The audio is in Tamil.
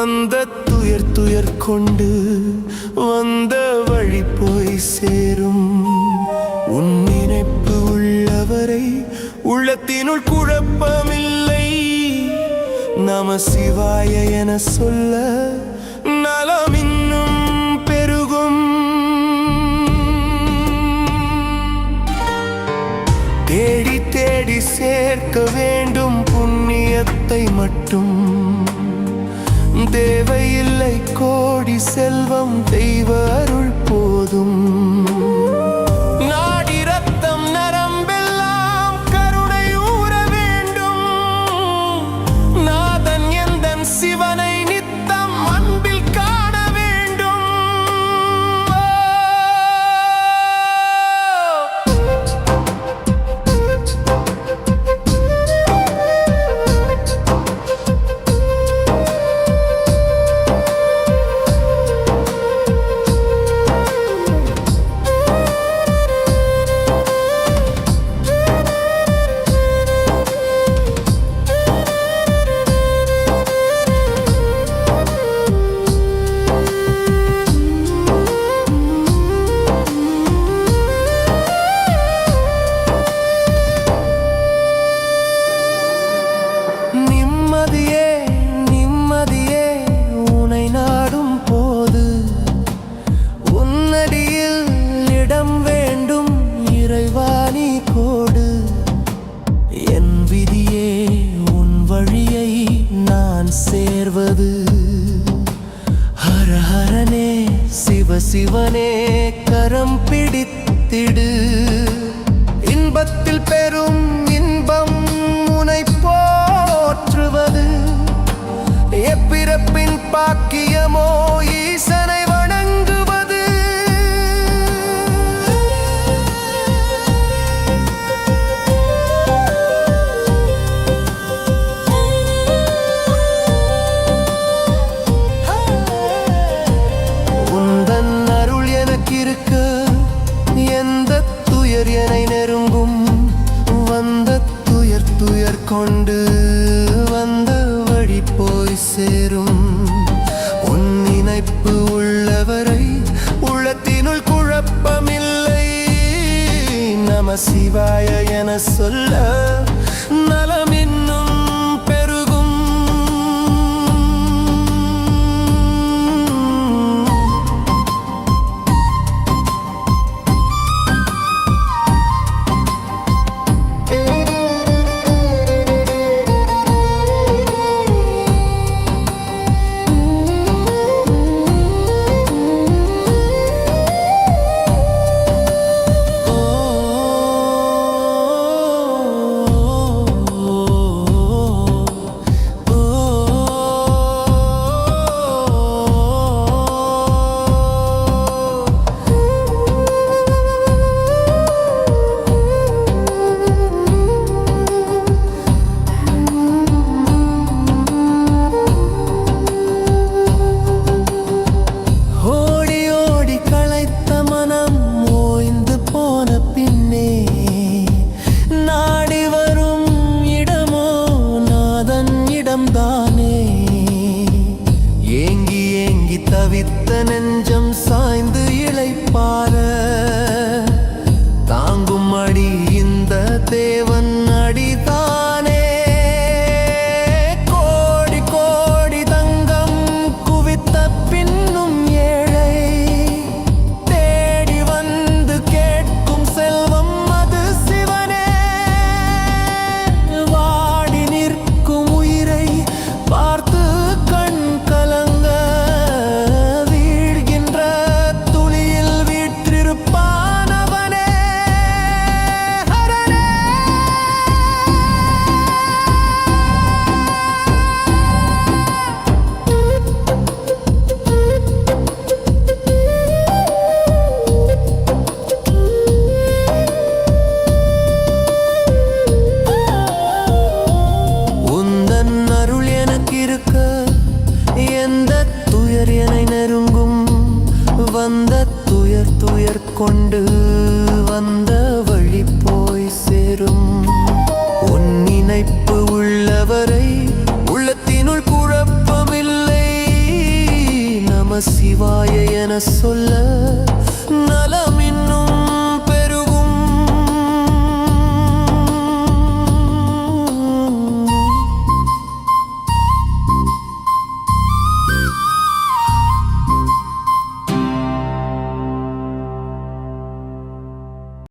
வந்த துயர் துயர் கொண்டு வந்த வழி போய் சேரும். உன் நினைப்பு உள்ளவரை உள்ளத்தினுள் குழப்பமில்லை. நம சிவாய என சொல்ல நலம் இன்னும் பெருகும். தேடி தேடி சேர்க்க வேண்டும் புண்ணியத்தை மட்டும். தேவையில்லை கோடி செல்வம் தெய்வ அருள் போதும். சேர்வது. ஹர ஹரனே சிவ சிவனே கரம் பிடித்திடு. இன்பத்தில் பெரும் இன்பம் உனை போற்றுவது. எப்பிறப்பின் பாக்கியமோ கொண்டு வந்த வழி போய் சேரும். உன் நினைப்பு உள்ளவரை உள்ளத்தினுள் குழப்பமில்லை. நம சிவாய என சொல்ல கொண்டு வந்த வழி போய் சேரும். உன் நினைப்பு உள்ளவரை உள்ளத்தினுள் குழப்பமில்லை. நம சிவாய என சொல்ல நலம்